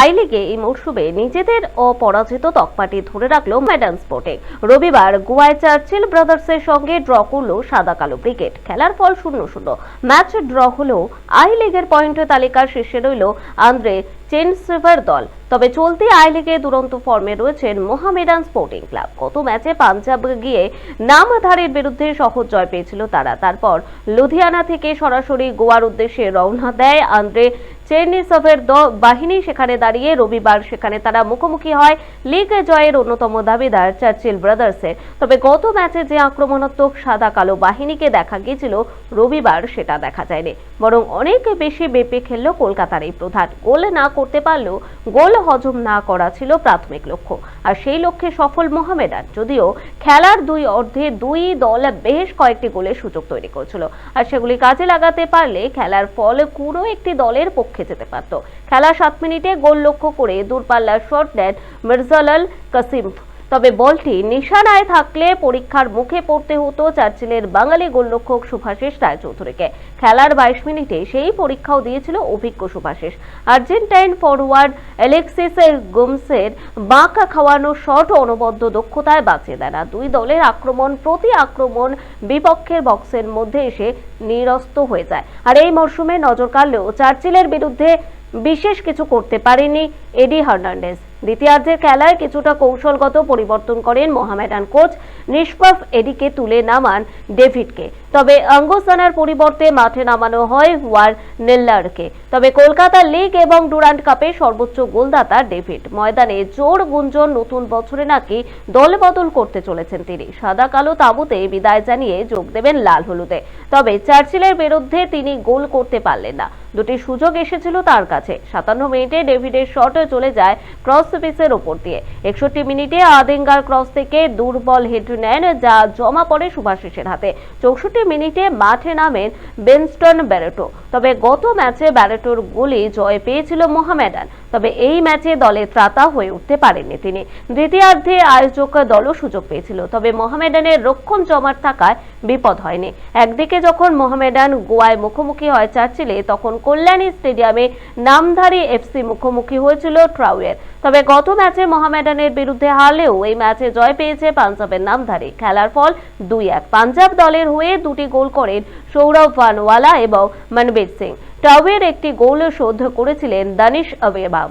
I লিগে এই মরশুমে নিজেদের অপরাজিত তকপাটি ধরে রাখল ম্যাডান স্পোর্টে। রবিবার গোয়ায় চার্চিল ব্রাদার্সের সঙ্গে ড্র করল সাদা কালো ক্রিকেট। খেলার ফল শূন্য শূন্য ম্যাচ ড্র হলেও আই লিগের পয়েন্ট তালিকার শীর্ষে রইল আন্দ্রে চেনসেভার দল। তবে চলতি আই লিগে দুরন্ত ফর্মে রয়েছেন মোহামেডান স্পোর্টিং ক্লাব। গত ম্যাচে পাঞ্জাব গিয়ে নামধারীর বিরুদ্ধে সহজ জয় পেয়েছিল তারা। তারপর লুধিয়ানা থেকে সরাসরি গোয়ার উদ্দেশ্যে রওনা দেয় আন্দ্রে চেরনিসভের বাহিনী। সেখানে দাঁড়িয়ে রবিবার সেখানে তারা মুখোমুখি হয়। লিগ জয়ের অন্যতম দাবিদার চার্চিল ব্রাদার্সের তবে গত ম্যাচে যে আক্রমণাত্মক সাদা কালো বাহিনীকে দেখা গিয়েছিল, রবিবার সেটা দেখা যায়নি। বরং অনেক বেশি বেপে খেলল কলকাতার এই প্রধান। গোল না করতে পারলেও গোল হজম না করা ছিল প্রাথমিক লক্ষ্য। আর সেই লক্ষ্যে সফল মোহামেডান, যদিও খেলার দুই অর্ধে দুই দল বেশ কয়েকটি গোলের সুযোগ তৈরি করেছিল। আর সেগুলি কাজে লাগাতে পারলে খেলার ফল কোনো একটি দলের পক্ষে যেতে পারত। খেলা সাত মিনিটে গোল লক্ষ্য করে দূরপাল্লার শট দেন মির্জালাল কাসিম। তবে বলটি নিশানায় থাকলে পরীক্ষার মুখে পড়তে হতো চার্চিলের বাঙালি গোলরক্ষক সুভাষিস রায়চৌধুরীকে। খেলার বাইশ মিনিটে সেই পরীক্ষাও দিয়েছিল অভিজ্ঞ সুভাষিস আর্জেন্টাইন ফরওয়ার্ড অ্যালেক্সিস গুমসের বাঁকা খাওয়ানো শট অনবদ্য দক্ষতায় বাঁচিয়ে দেয় না দুই দলের আক্রমণ প্রতি আক্রমণ বিপক্ষের বক্সের মধ্যে এসে নিরস্ত হয়ে যায়। আর এই মরশুমে নজর কাড়লেও চার্চিলের বিরুদ্ধে বিশেষ কিছু করতে পারেনি এডি হার্নান্ডেজ। দ্বিতীয়ার্ধের খেলায় কিছুটা কৌশলগত পরিবর্তন করেন মোহামেডান কোচ নিষ্পাফ এডিকে তুলে নামান ডেভিডকে। তবে অঙ্গসানার পরিবর্তে মাঠে নামানো হয় ওয়ার নেল্লারকে। তবে কলকাতা লিগ এবং ডুরান্ট কাপে সর্বোচ্চ গোলদাতা ডেভিড। ময়দানে জোর গুঞ্জন নতুন বছরে নাকি দলবদল করতে চলেছেন তিনি। সাদা কালো তাঁবুতে বিদায় জানিয়ে যোগ দেবেন লাল হলুদে। তবে চার্চিলের বিরুদ্ধে তিনি গোল করতে পারলেন না। দুটি সুযোগ এসেছিল তার কাছে। সাতান্ন মিনিটে ডেভিডের শটে চলে যায় ক্রস পিসের ওপর দিয়ে। একষট্টি মিনিটে আদেঙ্গার ক্রস থেকে দুর্বল হেড নেন, যা জমা পড়ে সুভাষিসের হাতে। চৌষট্টি মিনিটে মাঠে নামেন বেনস্টন ব্যারেটো। তবে গত ম্যাচে ব্যারেটোর গোলে জয় পেয়েছিল মোহামেডান, তবে এই ম্যাচে দলে ত্রাতা হয়ে উঠতে পারেননি তিনি। দ্বিতীয়ার্ধে আয়োজক দলও সুযোগ পেয়েছিল, তবে মোহামেডানের রক্ষণ জমাট থাকায় বিপদ হয়নি। একদিকে যখন মোহামেডান গোয়ায় মুখোমুখি হয় চার্চিলে, তখন কল্যাণী স্টেডিয়ামে নামধারী এফসি মুখোমুখি হয়েছিল ট্রাউয়ের। তবে গত ম্যাচে মোহামেডানের বিরুদ্ধে হারলেও এই ম্যাচে জয় পেয়েছে পাঞ্জাবের নামধারী। খেলার ফল দুই এক। পাঞ্জাব দলের হয়ে দুটি গোল করেন সৌরভ ভানওয়ালা এবং মনবীর সিং। টাওয়ের একটি গোল শোধ করেছিলেন দানিশ আবেবা।